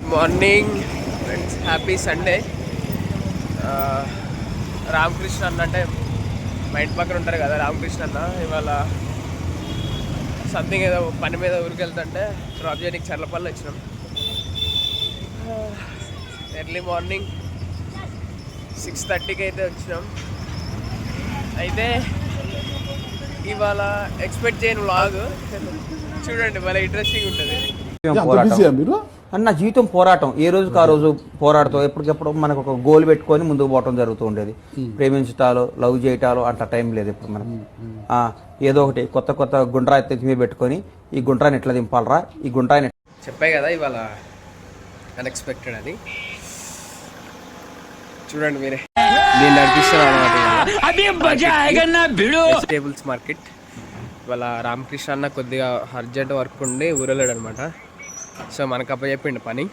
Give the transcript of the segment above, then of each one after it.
Morning friends happy Sunday Ramakrishna అన్న అంటే మా ఇంటి పక్కన ఉంటారు కదా రామకృష్ణ అన్న. ఇవాళ సంథింగ్ ఏదో పని మీద ఊరికి వెళ్తుంటే డ్రాప్ చేయడానికి చర్లపల్లి వచ్చినాం. ఎర్లీ మార్నింగ్ సిక్స్ థర్టీకి అయితే వచ్చినాం. అయితే ఇవాళ ఎక్స్పెక్ట్ చేయని వ్లాగ్ చూడండి భలే ఇంట్రెస్టింగ్ ఉంటుంది. మీరు అన్న జీవితం పోరాటం. ఏ రోజుకి ఆ రోజు పోరాడుతూ ఎప్పటికెప్పుడు మనకు ఒక గోల్ పెట్టుకొని ముందుకు పోవటం జరుగుతూ ఉండేది. ప్రేమించటాలు లవ్ చేయటాలు అంత టైం లేదు ఇప్పుడు మనం ఆ, ఏదో ఒకటి కొత్త కొత్త గుండ్రా ఎత్తి మీద పెట్టుకొని ఈ గుండ్రాన్ని ఎట్లా దింపాలరా? ఈ గుండ్రాన్ని చెప్పాయి కదా ఇవాళ అన్ఎక్స్పెక్టెడ్ అని. చూడండి మీరే. నేను నడిపిస్తున్నాను వెజిటేబుల్స్ మార్కెట్ ఇవాళ రామకృష్ణ అన్న కొద్దిగా అర్జెంట్ వర్క్ ఉండి ఊరలేడు అనమాట సో మనకు అప్ప చెప్పిండు పని.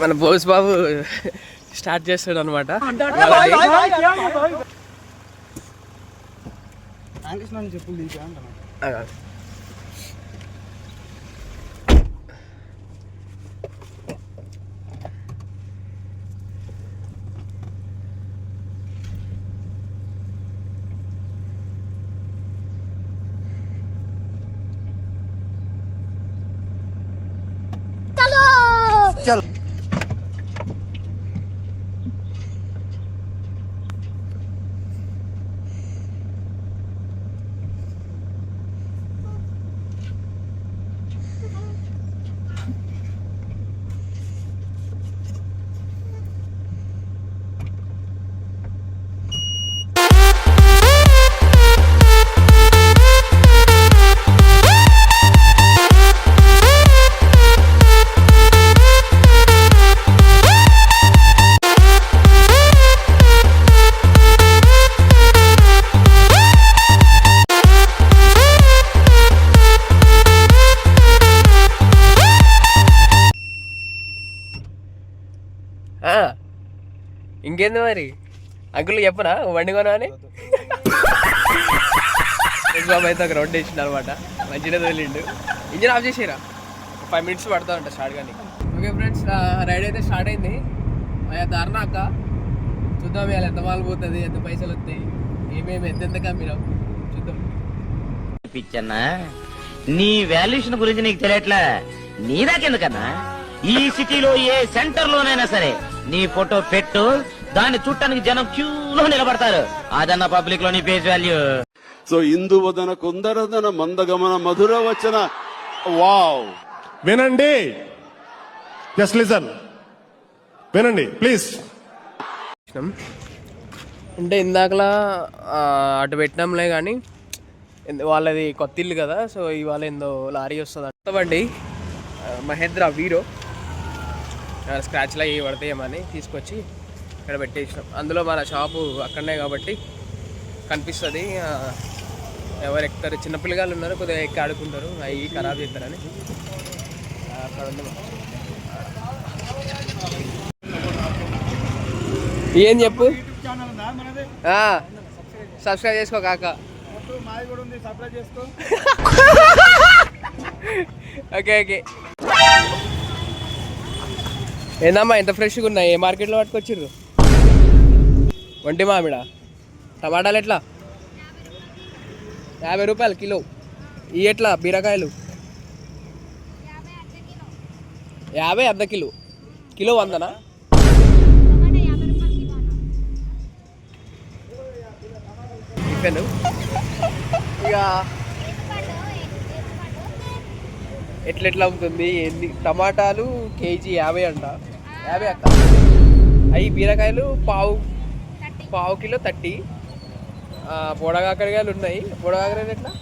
మన బోస్ బాబు స్టార్ట్ చేస్తాడు అనమాట ఆ, ఇంకేంది మరి? అంకుల్ చెప్పనా? వండి కొనా అని బాబు అయితే ఒక రౌండ్ వేసిండు అనమాట. మంచిగా వెళ్ళిండు ఇంజిన్ ఆఫ్ చేసిరా ఫైవ్ మినిట్స్ పడతా ఉంటా స్టార్ట్ కానీ. ఓకే ఫ్రెండ్స్ రైడ్ అయితే స్టార్ట్ అయింది. అయ్యా దారుణాక చూద్దాం ఇవాళ ఎంత మాలు పోతుంది ఎంత పైసలు వస్తాయి ఏమేమి ఎంతెంత కమ్మినాం చూద్దాం. పిచ్చన్నా నీ వాల్యుయేషన్ గురించి నీకు తెలియట్లే. నీ దాకెందుకన్నా ఈ సిటీలో ఏ సెంటర్ లోనైనా సరే నీ ఫోటో పెట్టు దాన్ని చుట్టానికి జనం క్యూలో నిలబడతారు. అదన్న పబ్లిక్లో నీ ఫేస్ వాల్యూ. సో ఇందువదన కుందరదన మందగమన మధుర వచన. వావ్. వినండి. జస్ట్ లిసన్ వినండి ప్లీజ్ అంటే ఇందాకలా ఆ, అటు పెట్టినాంలే కానీ వాళ్ళది కొత్త ఇల్లు కదా సో ఇవాళ ఏందో లారీ వస్తుంది అంట మహేంద్ర వీరో. స్క్రాచ్లు అవి పడతాయేమని తీసుకొచ్చి ఇక్కడ పెట్టేసినాం. అందులో మన షాపు అక్కడనే కాబట్టి కనిపిస్తుంది. ఎవరు ఎక్కుతారు? చిన్నపిల్లగాళ్ళు ఉన్నారు కొద్దిగా ఎక్కి ఆడుకుంటారు. అవి ఖరాబ్ చేస్తారని. అక్కడ ఉంది. ఏం చెప్పు? సబ్స్క్రైబ్ చేసుకో కాక. Okay okay. ఏందమ్మా ఎంత ఫ్రెష్గా ఉన్నాయి? ఏ మార్కెట్లో పట్టుకొచ్చిర్రు? ఒంటి మామిడ? టమాటాలు ఎట్లా? యాభై రూపాయలు కిలో. ఈ ఎట్లా? బీరకాయలు. యాభై అర్ధ కిలో. కిలో వందనా? టిఫిన్? ఇక ఎట్లా ఎట్లా ఉంటుంది ఏంది టమాటాలు కేజీ యాభై అంట. యాభై అక్క. అవి బీరకాయలు పావు పావు కిలో థర్టీ. బొడగాకరకాయలు ఉన్నాయి. బొడగాకరకాయలు ఎట్లా?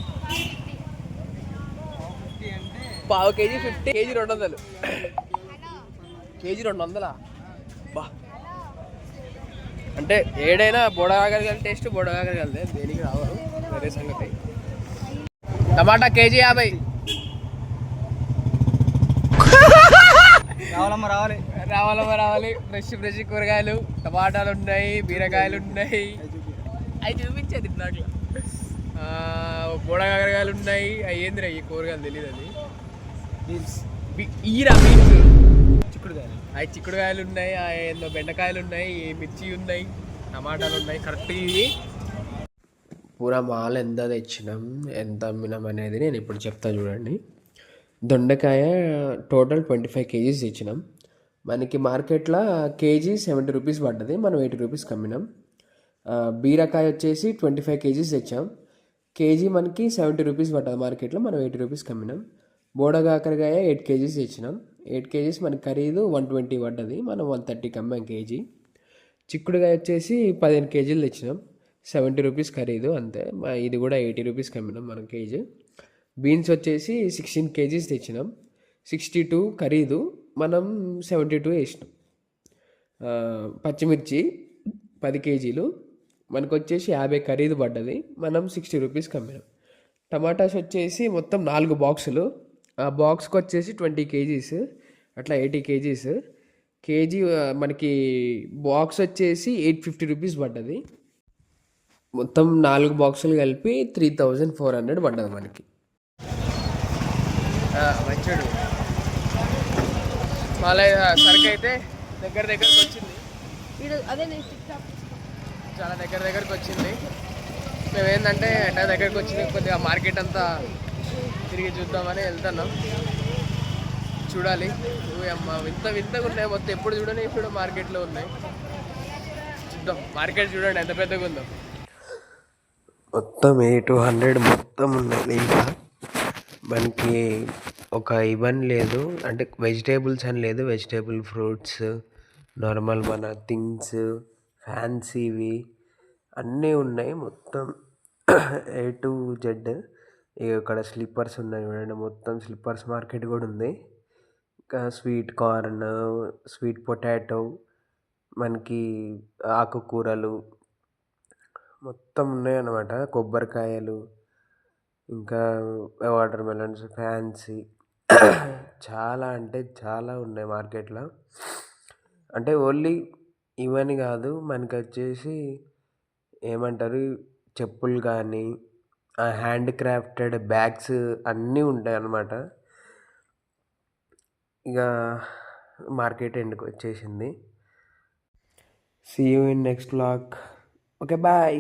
పావు కేజీ ఫిఫ్టీ కేజీ రెండు వందలు. కేజీ రెండు వందలా? బా. అంటే ఏడైనా బొడగాకరకాయలు టేస్ట్ బొడగాకరకాయలదే దేనికి రావరు వేరే సంగతి. టమాటా కేజీ యాభై. రావాలమ్మా రావాలి. రావాలమ్మా రావాలి. ఫ్రెష్ ఫ్రెష్ కూరగాయలు టమాటాలు ఉన్నాయి బీరకాయలు ఉన్నాయి. అవి చూపించేది నాకు బోడకాకరకాయలు ఉన్నాయి. అవి ఏందిరా ఈ కూరగాయలు తెలియదు అది. బీన్స్ ఈరా బీన్స్ చిక్కుడుకాయలు అవి చిక్కుడుకాయలు ఉన్నాయి ఆ ఏందో బెండకాయలు ఉన్నాయి మిర్చి ఉన్నాయి టమాటాలు ఉన్నాయి. కరెక్ట్ ఇది. పూరా మాల్ ఎంత తెచ్చినాం ఎంత అమ్మినాం అనేది నేను ఇప్పుడు చెప్తా చూడండి. దొండకాయ టోటల్ ట్వంటీ ఫైవ్ కేజీస్ తెచ్చినాం. మనకి మార్కెట్లో కేజీ సెవెంటీ రూపీస్ పడ్డది మనం ఎయిటీ రూపీస్ కమ్మినాం. బీరకాయ వచ్చేసి ట్వంటీ ఫైవ్ కేజీస్ తెచ్చాం. కేజీ మనకి సెవెంటీ రూపీస్ పడ్డది మార్కెట్లో మనం ఎయిటీ రూపీస్ కమ్మినాం. బోడగాకరకాయ ఎయిట్ కేజీస్ తెచ్చినాం. ఎయిట్ కేజీస్ మనకి ఖరీదు వన్ ట్వంటీ పడ్డది మనం వన్ థర్టీకి అమ్మాం కేజీ. చిక్కుడుకాయ వచ్చేసి పదిహేను కేజీలు తెచ్చినాం. సెవెంటీ రూపీస్ ఖరీదు అంతే ఇది కూడా ఎయిటీ రూపీస్కి అమ్మినాం మనం కేజీ. బీన్స్ వచ్చేసి సిక్స్టీన్ కేజీస్ తెచ్చినాం. సిక్స్టీ టూ ఖరీదు. మనం సెవెంటీ టూ వేసినాం. పచ్చిమిర్చి పది కేజీలు. మనకు వచ్చేసి యాభై ఖరీదు పడ్డది. మనం సిక్స్టీ రూపీస్ కమ్మినాం. టమాటాస్ వచ్చేసి మొత్తం నాలుగు బాక్సులు. ఆ బాక్స్కి వచ్చేసి ట్వంటీ కేజీస్. అట్లా ఎయిటీ కేజీస్. కేజీ మనకి బాక్స్ వచ్చేసి ఎయిట్ ఫిఫ్టీ రూపీస్ పడ్డది. మొత్తం నాలుగు బాక్సులు కలిపి త్రీ థౌజండ్ ఫోర్ హండ్రెడ్ పడ్డది మనకి. మంచోడు మళ్ళీ సరుకు అయితే దగ్గర దగ్గరకు వచ్చింది. చాలా దగ్గర దగ్గరకు వచ్చింది. మేము ఏంటంటే ఎట్లా దగ్గరకు వచ్చింది. కొద్దిగా మార్కెట్ అంతా తిరిగి చూద్దామని వెళ్తున్నాం. చూడాలి. ఊ అమ్మ వింత వింతగా ఉన్నాయి. మొత్తం ఎప్పుడు చూడని ఇప్పుడు మార్కెట్లో ఉన్నాయి. చూద్దాం. మార్కెట్ చూడండి ఎంత పెద్దగా ఉందో. మొత్తం ఏ టూ హండ్రెడ్ మొత్తం ఉన్నాయి. ఇంకా మనకి ఒక ఇవన్ లేదు. అంటే వెజిటేబుల్స్ అని లేదు. వెజిటేబుల్ ఫ్రూట్స్ నార్మల్ మన థింగ్స్ ఫ్యాన్సీవి అన్నీ ఉన్నాయి. మొత్తం ఏ టు జెడ్ ఇక్కడ స్లిప్పర్స్ ఉన్నాయి చూడండి. మొత్తం స్లిప్పర్స్ మార్కెట్ కూడా ఉంది. ఇంకా స్వీట్ కార్న్ స్వీట్ పొటాటో మనకి ఆకుకూరలు మొత్తం ఉన్నాయి అన్నమాట కొబ్బరికాయలు ఇంకా వాటర్ మెలన్స్ ఫ్యాన్సీ చాలా అంటే చాలా ఉన్నాయి మార్కెట్లో. అంటే ఓన్లీ ఇవని కాదు మనకి వచ్చేసి ఏమంటారు చెప్పులు కానీ హ్యాండ్ క్రాఫ్టెడ్ బ్యాగ్స్ అన్నీ ఉంటాయి అన్నమాట. ఇక మార్కెట్ ఎండ్కి వచ్చేసింది? See you in next vlog okay bye